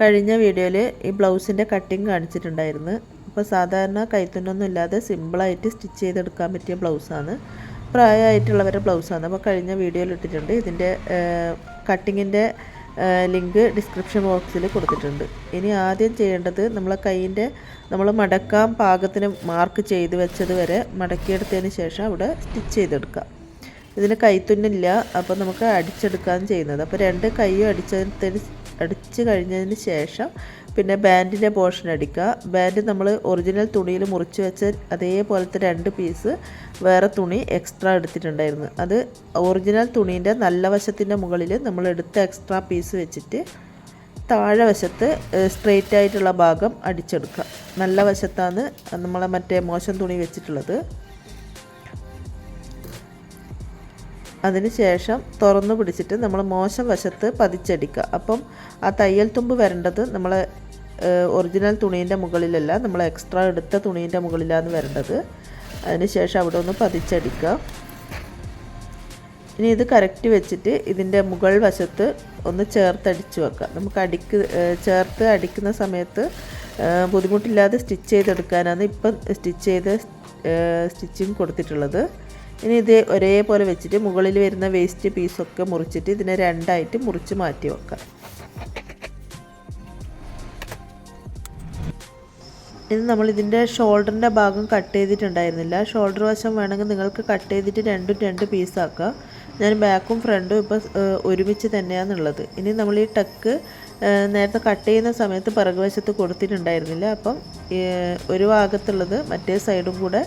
കഴിഞ്ഞ വീഡിയോയിൽ ഈ ബ്ലൗസിന്റെ കട്ടിങ് കാണിച്ചിട്ടുണ്ടായിരുന്നു. അപ്പോൾ സാധാരണ കൈത്തുന്നൊന്നും ഇല്ലാതെ സിമ്പിളായിട്ട് സ്റ്റിച്ച് ചെയ്തെടുക്കാൻ പറ്റിയ ബ്ലൗസാണ്. പ്രായമായിട്ടുള്ളവരുടെ ബ്ലൗസാണ്. അപ്പോൾ കഴിഞ്ഞ വീഡിയോയിൽ ഇട്ടിട്ടുണ്ട്. ഇതിന്റെ കട്ടിങ്ങിന്റെ ലിങ്ക് ഡിസ്ക്രിപ്ഷൻ ബോക്സിൽ കൊടുത്തിട്ടുണ്ട്. ഇനി ആദ്യം ചെയ്യേണ്ടത് നമ്മളെ കൈയിന്റെ നമ്മൾ മടക്കാൻ പാകത്തിന് മാർക്ക് ചെയ്ത് വെച്ചത് വരെ മടക്കിയെടുത്തതിന് ശേഷം അവിടെ സ്റ്റിച്ച് ചെയ്തെടുക്കാം ഇതിന് കൈത്തുന്നില്ല. അപ്പോൾ നമുക്ക് അടിച്ചെടുക്കാൻ ചെയ്യുന്നത്. അപ്പോൾ രണ്ട് കൈയും അടിച്ചതിന് അടിച്ച് കഴിഞ്ഞതിന് ശേഷം പിന്നെ ബാൻഡിന്റെ പോർഷൻ അടിക്കുക. ബാൻഡ് നമ്മൾ ഒറിജിനൽ തുണിയിൽ മുറിച്ച് വെച്ച അതേപോലത്തെ രണ്ട് പീസ് വേറെ തുണി എക്സ്ട്രാ എടുത്തിട്ടുണ്ടായിരുന്നു. അത് ഒറിജിനൽ തുണീന്റെ നല്ല വശത്തിന്റെ മുകളിൽ നമ്മൾ എടുത്ത എക്സ്ട്രാ പീസ് വെച്ചിട്ട് താഴെ വശത്ത് സ്ട്രെയിറ്റ് ആയിട്ടുള്ള ഭാഗം അടിച്ചെടുക്കുക. നല്ല വശത്താണ് നമ്മളെ മറ്റേ മോശം തുണി വെച്ചിട്ടുള്ളത്. അതിന് ശേഷം തുറന്നു പിടിച്ചിട്ട് നമ്മൾ മോശം വശത്ത് പതിച്ചടിക്കുക. അപ്പം ആ തയ്യൽ തുമ്പ് വരേണ്ടത് നമ്മൾ ഒറിജിനൽ തുണീന്റെ മുകളിലല്ല നമ്മൾ എക്സ്ട്രാ എടുത്ത തുണീന്റെ മുകളിലാണ് വരേണ്ടത്. അതിന് ശേഷം അവിടെ ഒന്ന് പതിച്ചടിക്കുക. ഇനി ഇത് കറക്റ്റ് വെച്ചിട്ട് ഇതിന്റെ മുകൾ വശത്ത് ഒന്ന് ചേർത്തടിച്ച് വെക്കുക. നമുക്ക് അടിക്ക് ചേർത്ത് അടിക്കുന്ന സമയത്ത് ബുദ്ധിമുട്ടില്ലാതെ സ്റ്റിച്ച് ചെയ്തെടുക്കാനാണ് ഇപ്പം സ്റ്റിച്ച് ചെയ്ത് സ്റ്റിച്ചിങ് കൊടുത്തിട്ടുള്ളത്. ഇനി ഇത് ഒരേപോലെ വെച്ചിട്ട് മുകളിൽ വരുന്ന വേസ്റ്റ് പീസൊക്കെ മുറിച്ചിട്ട് ഇതിനെ രണ്ടായിട്ട് മുറിച്ച് മാറ്റി വെക്കാം. ഇത് നമ്മൾ ഇതിന്റെ ഷോൾഡറിന്റെ ഭാഗം കട്ട് ചെയ്തിട്ടുണ്ടായിരുന്നില്ല. ഷോൾഡർ വശം വേണമെങ്കിൽ നിങ്ങൾക്ക് കട്ട് ചെയ്തിട്ട് രണ്ടും രണ്ട് പീസാക്കുക ഞാൻ ബാക്കും ഫ്രണ്ടും ഇപ്പോൾ ഒരുമിച്ച് തന്നെയാണെന്നുള്ളത് ഇനി നമ്മൾ ഈ ടക്ക് നേരത്തെ കട്ട് ചെയ്യുന്ന സമയത്ത് പിറകുവശത്ത് കൊടുത്തിട്ടുണ്ടായിരുന്നില്ല. അപ്പം ഒരു ഭാഗത്തുള്ളത് മറ്റേ സൈഡും കൂടെ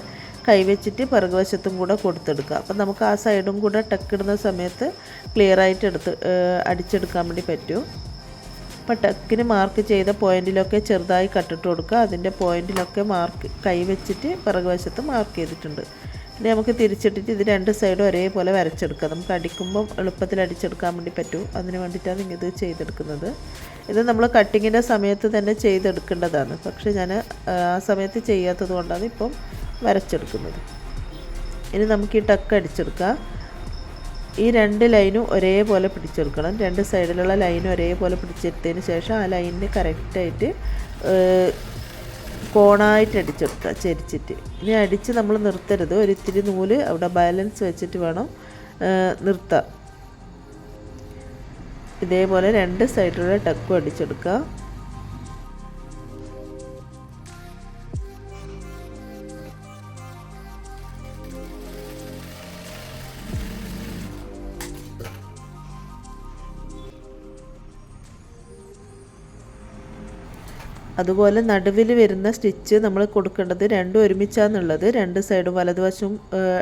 കൈവച്ചിട്ട് പിറകുവശത്തും കൂടെ കൊടുത്തെടുക്കുക. അപ്പം നമുക്ക് ആ സൈഡും കൂടെ ടക്കിടുന്ന സമയത്ത് ക്ലിയർ ആയിട്ട് എടുത്ത് അടിച്ചെടുക്കാൻ വേണ്ടി പറ്റും. അപ്പം ടക്കിന് മാർക്ക് ചെയ്ത പോയിന്റിലൊക്കെ ചെറുതായി കട്ടിട്ട് കൊടുക്കുക. അതിന്റെ പോയിന്റിലൊക്കെ മാർക്ക് കൈവച്ചിട്ട് പിറകുവശത്ത് മാർക്ക് ചെയ്തിട്ടുണ്ട്. ഇനി നമുക്ക് തിരിച്ചിട്ടിട്ട് ഇത് രണ്ട് സൈഡും ഒരേപോലെ വരച്ചെടുക്കാം നമുക്ക് അടിക്കുമ്പം എളുപ്പത്തിൽ അടിച്ചെടുക്കാൻ വേണ്ടി പറ്റും. അതിന് വേണ്ടിയിട്ടാണ് ഇത് ചെയ്തെടുക്കുന്നത്. ഇത് നമ്മൾ കട്ടിങ്ങിന്റെ സമയത്ത് തന്നെ ചെയ്തെടുക്കേണ്ടതാണ്. പക്ഷേ ഞാൻ ആ സമയത്ത് ചെയ്യാത്തത് കൊണ്ടാണ് ഇപ്പം വരച്ചെടുക്കുന്നത്. ഇനി നമുക്ക് ഈ ടക്ക് അടിച്ചെടുക്കാം ഈ രണ്ട് ലൈനും ഒരേപോലെ പിടിച്ചെടുക്കണം. രണ്ട് സൈഡിലുള്ള ലൈനും ഒരേപോലെ പിടിച്ചെടുത്തതിന് ശേഷം ആ ലൈനിന് കറക്റ്റായിട്ട് കോണായിട്ട് അടിച്ചെടുക്കുക ചരിച്ചിട്ട്. ഇനി അടിച്ച് നമ്മൾ നിർത്തരുത്. ഒരു ഇത്തിരി നൂൽ അവിടെ ബാലൻസ് വെച്ചിട്ട് വേണം നിർത്താം ഇതേപോലെ രണ്ട് സൈഡിലുള്ള ടക്കും അടിച്ചെടുക്കുക. അതുപോലെ നടുവിൽ വരുന്ന സ്റ്റിച്ച് നമ്മൾ കൊടുക്കേണ്ടത് രണ്ടും ഒരുമിച്ചാന്നുള്ളത്. രണ്ട് സൈഡും വലതുവശവും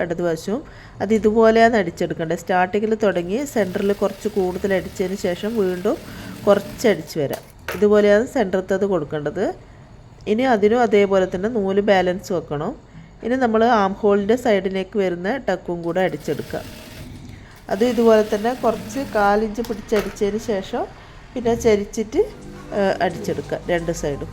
ഇടതുവശവും അത് ഇതുപോലെയാണ് അടിച്ചെടുക്കേണ്ടത്. സ്റ്റാർട്ടിങ്ങിൽ തുടങ്ങി സെന്ററിൽ കുറച്ച് കൂടുതൽ അടിച്ചതിന് ശേഷം വീണ്ടും കുറച്ച് അടിച്ച് വരാം. ഇതുപോലെയാണ് അത് കൊടുക്കേണ്ടത്. ഇനി അതിനും അതേപോലെ തന്നെ നൂൽ ബാലൻസ് വെക്കണം. ഇനി നമ്മൾ ആം ഹോളിന്റെ സൈഡിലേക്ക് വരുന്ന ടക്കും കൂടെ അടിച്ചെടുക്കുക. അത് ഇതുപോലെ തന്നെ കുറച്ച് കാലിഞ്ച് പിടിച്ചടിച്ചതിന് ശേഷം പിന്നെ ചരിച്ചിട്ട് അടിച്ചെടുക്കുക രണ്ട് സൈഡും.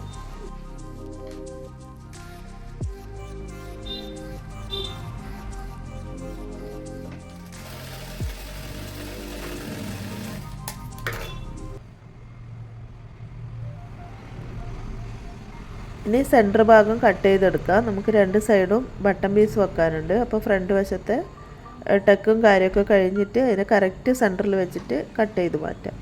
ഇനി സെന്റർ ഭാഗം കട്ട് ചെയ്തെടുക്കുക നമുക്ക് രണ്ട് സൈഡും ബട്ടൺ പീസ് വെക്കാനുണ്ട്. അപ്പോൾ ഫ്രണ്ട് വശത്തെ ടെക്കും കാര്യമൊക്കെ കഴിഞ്ഞിട്ട് അതിനെ കറക്റ്റ് സെന്ററിൽ വെച്ചിട്ട് കട്ട് ചെയ്ത് മാറ്റാം.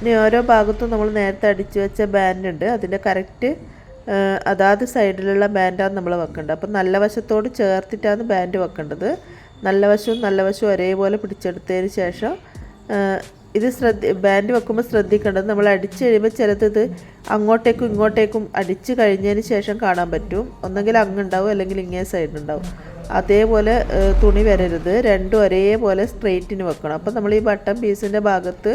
ഇനി ഓരോ ഭാഗത്തും നമ്മൾ നേരത്തെ അടിച്ചു വെച്ച ബാൻഡ് ഉണ്ട്. അതിന്റെ കറക്റ്റ് അതാത് സൈഡിലുള്ള ബാൻഡാണ് നമ്മൾ വെക്കേണ്ടത്. അപ്പം നല്ല വശത്തോട് ചേർത്തിട്ടാണ് ബാൻഡ് വെക്കേണ്ടത്. നല്ല വശവും നല്ല വശവും ഒരേപോലെ പിടിച്ചെടുത്തതിന് ശേഷം ഇത് ശ്രദ്ധ ബാൻഡ് വെക്കുമ്പോൾ ശ്രദ്ധിക്കേണ്ടത് നമ്മൾ അടിച്ച് കഴിയുമ്പോൾ ചിലത് ഇത് അങ്ങോട്ടേക്കും ഇങ്ങോട്ടേക്കും അടിച്ച് കഴിഞ്ഞതിന് ശേഷം കാണാൻ പറ്റും. ഒന്നെങ്കിൽ അങ്ങുണ്ടാവും അല്ലെങ്കിൽ ഇങ്ങേ സൈഡിലുണ്ടാവും അതേപോലെ തുണി വരരുത്. രണ്ടും ഒരേപോലെ സ്ട്രെയിറ്റിന് വെക്കണം. അപ്പം നമ്മൾ ഈ ബട്ടൺ പീസിന്റെ ഭാഗത്ത്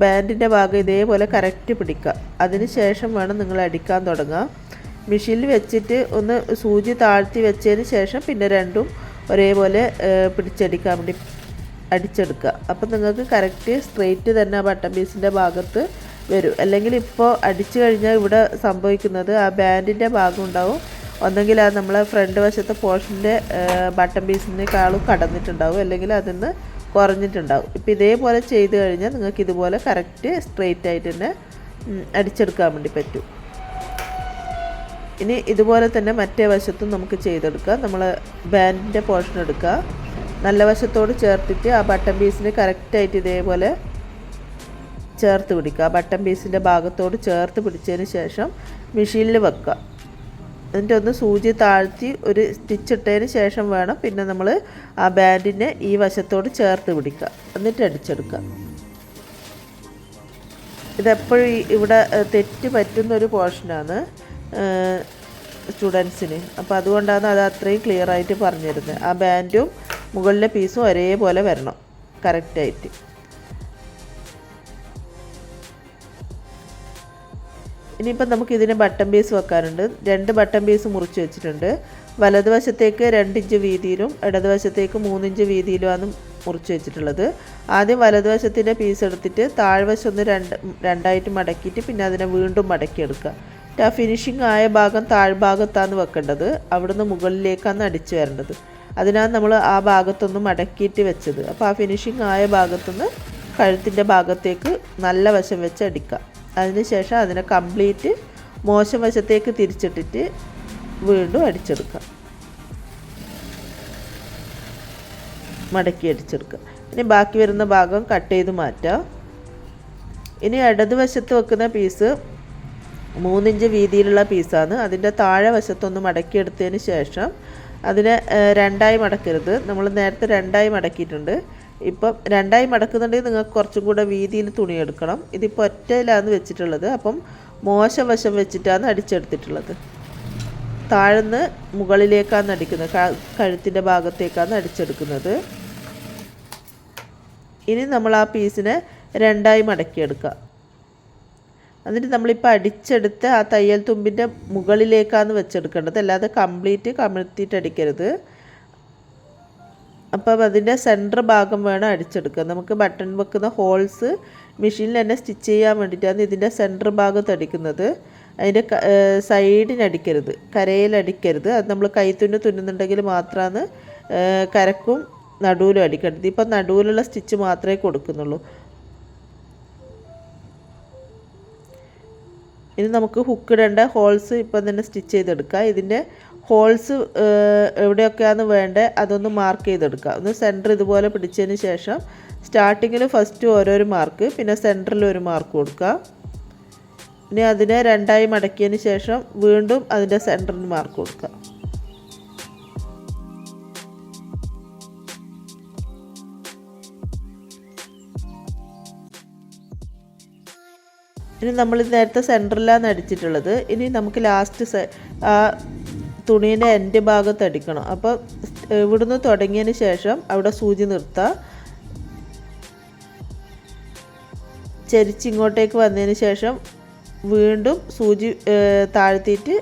ബാൻഡിന്റെ ഭാഗം ഇതേപോലെ കറക്റ്റ് പിടിക്കുക. അതിന് ശേഷം വേണം നിങ്ങൾ അടിക്കാൻ തുടങ്ങുക. മെഷീനിൽ വെച്ചിട്ട് ഒന്ന് സൂചി താഴ്ത്തി വെച്ചതിന് ശേഷം പിന്നെ രണ്ടും ഒരേപോലെ പിടിച്ചടിക്കാൻ വേണ്ടി അടിച്ചെടുക്കുക. അപ്പം നിങ്ങൾക്ക് കറക്റ്റ് സ്ട്രെയിറ്റ് തന്നെ ആ ബട്ടൺ പീസിന്റെ ഭാഗത്ത് വരും. അല്ലെങ്കിൽ ഇപ്പോൾ അടിച്ചു കഴിഞ്ഞാൽ ഇവിടെ സംഭവിക്കുന്നത് ആ ബാൻഡിന്റെ ഭാഗം ഉണ്ടാവും. ഒന്നെങ്കിൽ അത് നമ്മളെ ഫ്രണ്ട് വശത്തെ പോർഷന്റെ ബട്ടൺ പീസിനേക്കാളും കടന്നിട്ടുണ്ടാവും. അല്ലെങ്കിൽ അതിൽ നിന്ന് കുറഞ്ഞിട്ടുണ്ടാവും. ഇപ്പോൾ ഇതേപോലെ ചെയ്ത് കഴിഞ്ഞാൽ നിങ്ങൾക്ക് ഇതുപോലെ കറക്റ്റ് സ്ട്രെയിറ്റ് ആയിട്ട് തന്നെ അടിച്ചെടുക്കാൻ വേണ്ടി പറ്റും. ഇനി ഇതുപോലെ തന്നെ മറ്റേ വശത്തും നമുക്ക് ചെയ്തെടുക്കാം. നമ്മൾ ബാൻഡിന്റെ പോർഷൻ എടുക്കുക നല്ല വശത്തോട് ചേർത്തിട്ട് ആ ബട്ടൺ പീസിന് കറക്റ്റായിട്ട് ഇതേപോലെ ചേർത്ത് പിടിക്കുക ബട്ടൺ പീസിന്റെ ഭാഗത്തോട് ചേർത്ത് പിടിച്ചതിന് ശേഷം മെഷീനിൽ വെക്കുക എന്നിട്ട് ഒന്ന് സൂചി താഴ്ത്തി ഒരു സ്റ്റിച്ച് ഇട്ടതിന് ശേഷം വേണം പിന്നെ നമ്മൾ ആ ബാൻഡിനെ ഈ വശത്തോട് ചേർത്ത് പിടിക്കുക. എന്നിട്ട് അടിച്ചെടുക്കുക. ഇതെപ്പോഴും ഇവിടെ തെറ്റ് പറ്റുന്ന ഒരു പോർഷനാണ് സ്റ്റുഡൻസിന് അപ്പോൾ അതുകൊണ്ടാണ് അത് അത്രയും ക്ലിയർ ആയിട്ട് പറഞ്ഞിരുന്നത്. ആ ബാൻഡും മുകളിലെ പീസും ഒരേപോലെ വരണം. കറക്റ്റായിട്ട് ഇനിയിപ്പം നമുക്ക് ഇതിന് ബട്ടൺ പീസ് വെക്കാനുണ്ട്. രണ്ട് ബട്ടൺ പീസ് മുറിച്ച് വെച്ചിട്ടുണ്ട്. വലതുവശത്തേക്ക് രണ്ടിഞ്ച് വീതിയിലും ഇടതുവശത്തേക്ക് മൂന്നിഞ്ച് വീതിയിലുമാണ് മുറിച്ച് വെച്ചിട്ടുള്ളത്. ആദ്യം വലതുവശത്തിന്റെ പീസ് എടുത്തിട്ട് താഴ്വശം ഒന്ന് രണ്ട് രണ്ടായിട്ട് മടക്കിയിട്ട് പിന്നെ അതിനെ വീണ്ടും മടക്കിയെടുക്കുക ആ ഫിനിഷിംഗ് ആയ ഭാഗം താഴ്ഭാഗത്താണ് വെക്കേണ്ടത്. അവിടുന്ന് മുകളിലേക്കാണ് അടിച്ചു വരേണ്ടത്. അതിനാണ് നമ്മൾ ആ ഭാഗത്തൊന്നും മടക്കിയിട്ട് വെച്ചത്. അപ്പോൾ ആ ഫിനിഷിംഗ് ആയ ഭാഗത്തുനിന്ന് കഴുത്തിന്റെ ഭാഗത്തേക്ക് നല്ല വശം വെച്ച് അടിക്കുക. അതിനുശേഷം അതിനെ കംപ്ലീറ്റ് മോശം വശത്തേക്ക് തിരിച്ചിട്ടിട്ട് വീണ്ടും അടിച്ചെടുക്കുക. മടക്കി അടിച്ചെടുക്കുക. ഇനി ബാക്കി വരുന്ന ഭാഗം കട്ട് ചെയ്ത് മാറ്റാം. ഇനി ഇടതുവശത്ത് വെക്കുന്ന പീസ് മൂന്നിഞ്ച് വീതിയിലുള്ള പീസാണ്. അതിന്റെ താഴെ വശത്തൊന്ന് മടക്കിയെടുത്തതിന് ശേഷം അതിനെ രണ്ടായി മടക്കരുത്. നമ്മൾ നേരത്തെ രണ്ടായി മടക്കിയിട്ടുണ്ട്. ഇപ്പം രണ്ടായി മടക്കുന്നുണ്ടെങ്കിൽ നിങ്ങൾക്ക് കുറച്ചും കൂടെ വീതിയിൽ തുണി എടുക്കണം. ഇതിപ്പോൾ ഒറ്റയിലാണ് വെച്ചിട്ടുള്ളത്. അപ്പം മോശം വശം വെച്ചിട്ടാണ് അടിച്ചെടുത്തിട്ടുള്ളത്. താഴ്ന്ന് മുകളിലേക്കാണ് അടിക്കുന്നത്. കഴുത്തിന്റെ ഭാഗത്തേക്കാണ് അടിച്ചെടുക്കുന്നത്. ഇനി നമ്മൾ ആ പീസിനെ രണ്ടായി മടക്കിയെടുക്കുക. എന്നിട്ട് നമ്മളിപ്പോൾ അടിച്ചെടുത്ത് ആ തയ്യൽ തുമ്പിന്റെ മുകളിലേക്കാണ് വെച്ചെടുക്കേണ്ടത്. അല്ലാതെ കംപ്ലീറ്റ് കമിഴ്ത്തിയിട്ട് അടിക്കരുത്. അപ്പം അതിന്റെ സെന്റർ ഭാഗം വേണം അടിച്ചെടുക്കുക നമുക്ക് ബട്ടൺ വെക്കുന്ന ഹോൾസ് മെഷീനിൽ തന്നെ സ്റ്റിച്ച് ചെയ്യാൻ വേണ്ടിയിട്ടാണ് ഇതിന്റെ സെന്റർ ഭാഗത്ത് അടിക്കുന്നത് അതിന്റെ സൈഡിനടിക്കരുത് കരയിലടിക്കരുത് അത് നമ്മൾ കൈത്തുന്നു തുന്നുന്നുണ്ടെങ്കിൽ മാത്രമാണ് കരക്കും നടുവിലും അടിക്കേണ്ടത്. ഇപ്പം നടുവിലുള്ള സ്റ്റിച്ച് മാത്രമേ കൊടുക്കുന്നുള്ളൂ. ഇനി നമുക്ക് ഹുക്ക് ഇടേണ്ട ഹോൾസ് ഇപ്പം തന്നെ സ്റ്റിച്ച് ചെയ്തെടുക്കാം. ഇതിന്റെ ഹോൾസ് എവിടെയൊക്കെയാണ് വേണ്ടത് അതൊന്ന് മാർക്ക് ചെയ്തെടുക്കുക. ഒന്ന് സെന്റർ ഇതുപോലെ പിടിച്ചതിന് ശേഷം സ്റ്റാർട്ടിങ്ങിൽ ഫസ്റ്റ് ഓരോരു മാർക്ക് പിന്നെ സെന്ററിൽ ഒരു മാർക്ക് കൊടുക്കുക. ഇനി അതിനെ രണ്ടായി മടക്കിയതിന് ശേഷം വീണ്ടും അതിന്റെ സെന്ററിന് മാർക്ക് കൊടുക്കുക. ഇനി നമ്മൾ നേരത്തെ സെന്ററിലാണ് അടിച്ചിട്ടുള്ളത്. ഇനി നമുക്ക് ലാസ്റ്റ് ആ തുണീന്റെ എന്റെ ഭാഗത്ത് അടിക്കണം. അപ്പോൾ ഇവിടുന്ന് തുടങ്ങിയതിന് ശേഷം അവിടെ സൂചി നിർത്തുക ചരിച്ച് ഇങ്ങോട്ടേക്ക് വന്നതിന് ശേഷം വീണ്ടും സൂചി താഴ്ത്തിയിട്ട്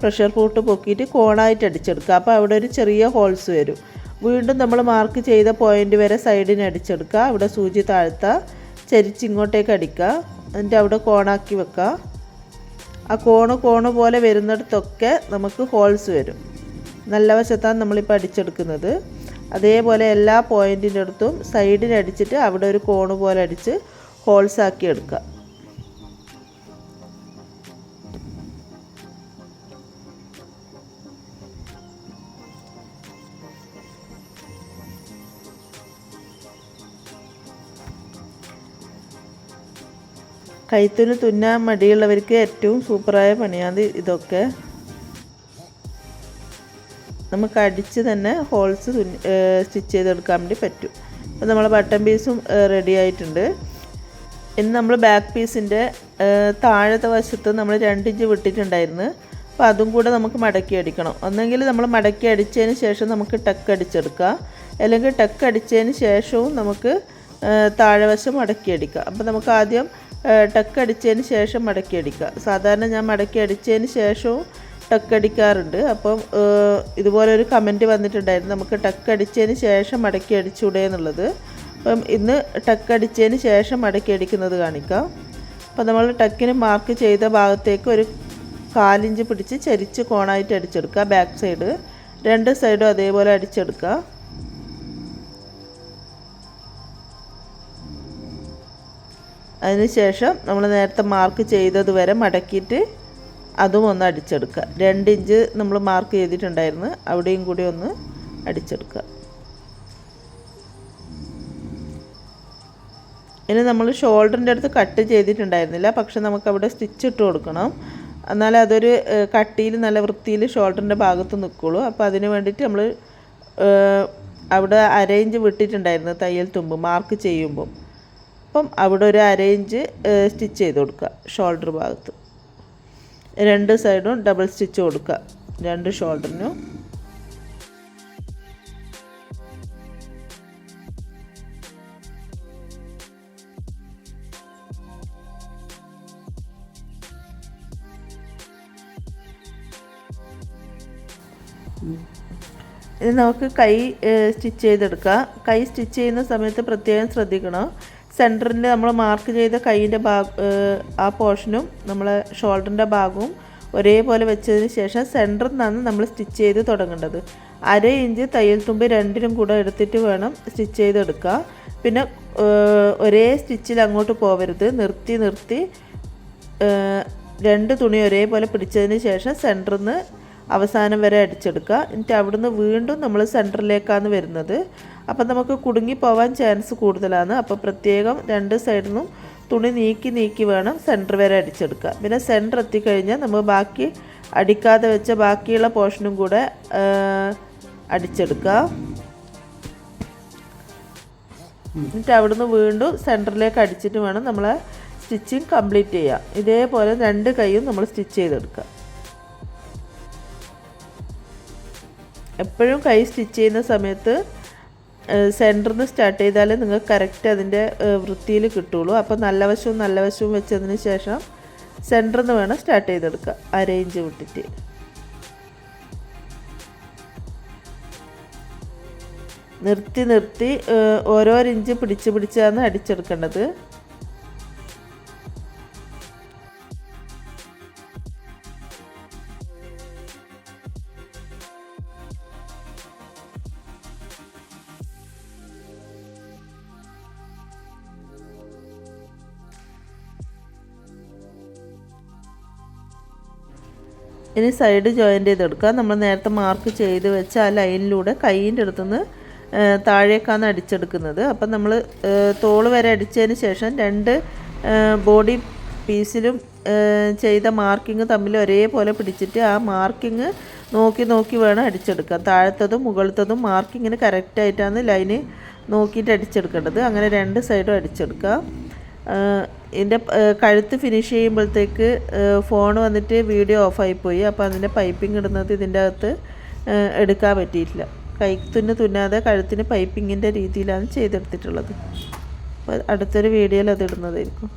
പ്രഷർ പൂട്ട് പൊക്കിയിട്ട് കോണായിട്ട് അടിച്ചെടുക്കുക. അപ്പോൾ അവിടെ ഒരു ചെറിയ ഹോൾസ് വരും. വീണ്ടും നമ്മൾ മാർക്ക് ചെയ്ത പോയിന്റ് വരെ സൈഡിന് അടിച്ചെടുക്കുക. അവിടെ സൂചി താഴ്ത്തുക ചരിച്ച് ഇങ്ങോട്ടേക്ക് അടിക്കുക. എന്നിട്ട് അവിടെ കോണാക്കി വെക്കുക. ആ കോണ് കോണ് പോലെ വരുന്നിടത്തൊക്കെ നമുക്ക് ഹോൾസ് വരും. നല്ല വശത്താണ് നമ്മളിപ്പോൾ അടിച്ചെടുക്കുന്നത്. അതേപോലെ എല്ലാ പോയിന്റിന്റെ അടുത്തും സൈഡിന് അടിച്ചിട്ട് അവിടെ ഒരു കോണ് പോലെ അടിച്ച് ഹോൾസ് ആക്കി എടുക്കുക. കൈത്തുന് തുന്നാൻ മടിയുള്ളവർക്ക് ഏറ്റവും സൂപ്പറായ പണിയാണ് ഇതൊക്കെ. നമുക്ക് അടിച്ച് തന്നെ ഹോൾസ് സ്റ്റിച്ച് ചെയ്തെടുക്കാൻ വേണ്ടി പറ്റും. അപ്പോൾ നമ്മളെ ബട്ടൺ പീസും റെഡി ആയിട്ടുണ്ട്. ഇനി നമ്മൾ ബാക്ക് പീസിന്റെ താഴത്തെ വശത്ത് നമ്മൾ രണ്ട് ഇഞ്ച് വിട്ടിട്ടുണ്ടായിരുന്നു. അപ്പോൾ അതും കൂടെ നമുക്ക് മടക്കി അടിക്കണം. ഒന്നെങ്കിൽ നമ്മൾ മടക്കി അടിച്ചതിന് ശേഷം നമുക്ക് ടക്ക് അടിച്ചെടുക്കുക അല്ലെങ്കിൽ ടക്ക് അടിച്ചതിന് ശേഷവും നമുക്ക് താഴെ വശം മടക്കി അടിക്കുക അപ്പോൾ നമുക്ക് ആദ്യം ടക്ക് അടിച്ചതിന് ശേഷം മടക്കി അടിക്കുക സാധാരണ ഞാൻ മടക്കി അടിച്ചതിന് ശേഷവും ടക്ക് അടിക്കാറുണ്ട് അപ്പം ഇതുപോലെ ഒരു കമന്റ് വന്നിട്ടുണ്ടായിരുന്നു. നമുക്ക് ടക്ക് അടിച്ചതിന് ശേഷം മടക്കി അടിച്ചൂടെ എന്നുള്ളത്. അപ്പം ഇന്ന് ടക്ക് അടിച്ചതിന് ശേഷം മടക്കി അടിക്കുന്നത് കാണിക്കാം. അപ്പം നമ്മൾ ടക്കിന് മാർക്ക് ചെയ്ത ഭാഗത്തേക്ക് ഒരു കാലിഞ്ച് പിടിച്ച് ചരിച്ച് കോണായിട്ട് അടിച്ചെടുക്കുക. Back side. രണ്ട് സൈഡും അതേപോലെ അടിച്ചെടുക്കുക. അതിനുശേഷം നമ്മൾ നേരത്തെ മാർക്ക് ചെയ്തത് വരെ മടക്കിയിട്ട് അതും ഒന്ന് അടിച്ചെടുക്കുക. രണ്ട് ഇഞ്ച് നമ്മൾ മാർക്ക് ചെയ്തിട്ടുണ്ടായിരുന്നു. അവിടെയും കൂടി ഒന്ന് അടിച്ചെടുക്കുക. ഇനി നമ്മൾ ഷോൾഡറിന്റെ അടുത്ത് കട്ട് ചെയ്തിട്ടുണ്ടായിരുന്നില്ല. പക്ഷെ നമുക്ക് അവിടെ സ്റ്റിച്ച് ഇട്ട് കൊടുക്കണം. എന്നാലേ അതൊരു കട്ടിയിൽ നല്ല വൃത്തിയിൽ ഷോൾഡറിന്റെ ഭാഗത്ത് നിൽക്കുള്ളൂ. അപ്പോൾ അതിന് വേണ്ടിയിട്ട് നമ്മൾ അവിടെ അരയിഞ്ച് വിട്ടിട്ടുണ്ടായിരുന്നു തയ്യൽ തുമ്പ് മാർക്ക് ചെയ്യുമ്പം. അപ്പം അവിടെ ഒരു അര ഇഞ്ച് സ്റ്റിച്ച് ചെയ്ത് കൊടുക്കുക ഷോൾഡർ ഭാഗത്ത്. രണ്ട് സൈഡും ഡബിൾ സ്റ്റിച്ച് കൊടുക്കുക രണ്ട് ഷോൾഡറിനും ഇത് നമുക്ക് കൈ സ്റ്റിച്ച് ചെയ്തെടുക്കാം. കൈ സ്റ്റിച്ച് ചെയ്യുന്ന സമയത്ത് പ്രത്യേകം ശ്രദ്ധിക്കണം. സെന്ററിൽ നമ്മൾ മാർക്ക് ചെയ്ത കൈയിന്റെ ഭാഗ ആ പോർഷനും നമ്മൾ ഷോൾഡറിന്റെ ഭാഗവും ഒരേപോലെ വെച്ചതിന് ശേഷം സെന്ററിൽ നിന്നാണ് നമ്മൾ സ്റ്റിച്ച് ചെയ്ത് തുടങ്ങേണ്ടത്. അര ഇഞ്ച് തയ്യൽ തുമ്പ് രണ്ടിനും കൂടെ എടുത്തിട്ട് വേണം സ്റ്റിച്ച് ചെയ്തെടുക്കുക പിന്നെ ഒരേ സ്റ്റിച്ചിൽ അങ്ങോട്ട് പോവരുത്. നിർത്തി നിർത്തി രണ്ട് തുണി ഒരേപോലെ പിടിച്ചതിന് ശേഷം സെന്ററിൽ നിന്ന് അവസാനം വരെ അടിച്ചെടുക്കുക എന്നിട്ട് അവിടുന്ന് വീണ്ടും നമ്മൾ സെന്ററിലേക്കാണ് വരുന്നത്. അപ്പം നമുക്ക് കുടുങ്ങി പോവാൻ ചാൻസ് കൂടുതലാണ്. അപ്പോൾ പ്രത്യേകം രണ്ട് സൈഡിൽ നിന്നും തുണി നീക്കി നീക്കി വേണം സെന്റർ വരെ അടിച്ചെടുക്കുക പിന്നെ സെന്റർ എത്തിക്കഴിഞ്ഞാൽ നമ്മൾ ബാക്കി അടിക്കാതെ വെച്ച ബാക്കിയുള്ള പോർഷനും കൂടെ അടിച്ചെടുക്കുക എന്നിട്ട് അവിടുന്ന് വീണ്ടും സെന്ററിലേക്ക് അടിച്ചിട്ട് വേണം നമ്മൾ സ്റ്റിച്ചിങ് കംപ്ലീറ്റ് ചെയ്യാം ഇതേപോലെ രണ്ട് കൈയും നമ്മൾ സ്റ്റിച്ച് ചെയ്തെടുക്കുക എപ്പോഴും കൈ സ്റ്റിച്ച് ചെയ്യുന്ന സമയത്ത് സെന്ററിൽ നിന്ന് സ്റ്റാർട്ട് ചെയ്താൽ നിങ്ങൾക്ക് കറക്റ്റ് അതിന്റെ വൃത്തിയിൽ കിട്ടുള്ളൂ. അപ്പോൾ നല്ല വശവും നല്ല വശവും വെച്ചതിന് ശേഷം സെന്ററിൽ നിന്ന് വേണം സ്റ്റാർട്ട് ചെയ്തെടുക്കുക അരയിഞ്ച് വിട്ടിട്ട്. നിർത്തി നിർത്തി ഓരോരോ ഇഞ്ച് പിടിച്ച് പിടിച്ചാണ് അടിച്ചെടുക്കേണ്ടത്. ഇനി സൈഡ് ജോയിന്റ് ചെയ്തെടുക്കുക. നമ്മൾ നേരത്തെ മാർക്ക് ചെയ്ത് വെച്ച ആ ലൈനിലൂടെ കൈയിന്റെ അടുത്തുനിന്ന് താഴേക്കാണ് അടിച്ചെടുക്കുന്നത്. അപ്പം നമ്മൾ തോൾ വരെ അടിച്ചതിന് ശേഷം രണ്ട് ബോഡി പീസിലും ചെയ്ത മാർക്കിങ് തമ്മിൽ ഒരേപോലെ പിടിച്ചിട്ട് ആ മാർക്കിങ് നോക്കി നോക്കി വേണം അടിച്ചെടുക്കാൻ താഴത്തതും മുകളിലത്തതും മാർക്കിങ്ങിന് കറക്റ്റായിട്ടാണ് ലൈന് നോക്കിയിട്ട് അടിച്ചെടുക്കേണ്ടത്. അങ്ങനെ രണ്ട് സൈഡും അടിച്ചെടുക്കുക. ഇതിന്റെ കഴുത്ത് ഫിനിഷ് ചെയ്യുമ്പോഴത്തേക്ക് ഫോൺ വന്നിട്ട് വീഡിയോ ഓഫായിപ്പോയി അപ്പോൾ അതിന്റെ പൈപ്പിംഗ് ഇടുന്നത് ഇതിന്റെ അകത്ത് എടുക്കാൻ പറ്റിയിട്ടില്ല. കൈത്തുന്ന് തുന്നാതെ കഴുത്തിന് പൈപ്പിങ്ങിന്റെ രീതിയിലാണ് ചെയ്തെടുത്തിട്ടുള്ളത്. അപ്പോൾ അടുത്തൊരു വീഡിയോയിൽ അത് ഇടുന്നതായിരിക്കും.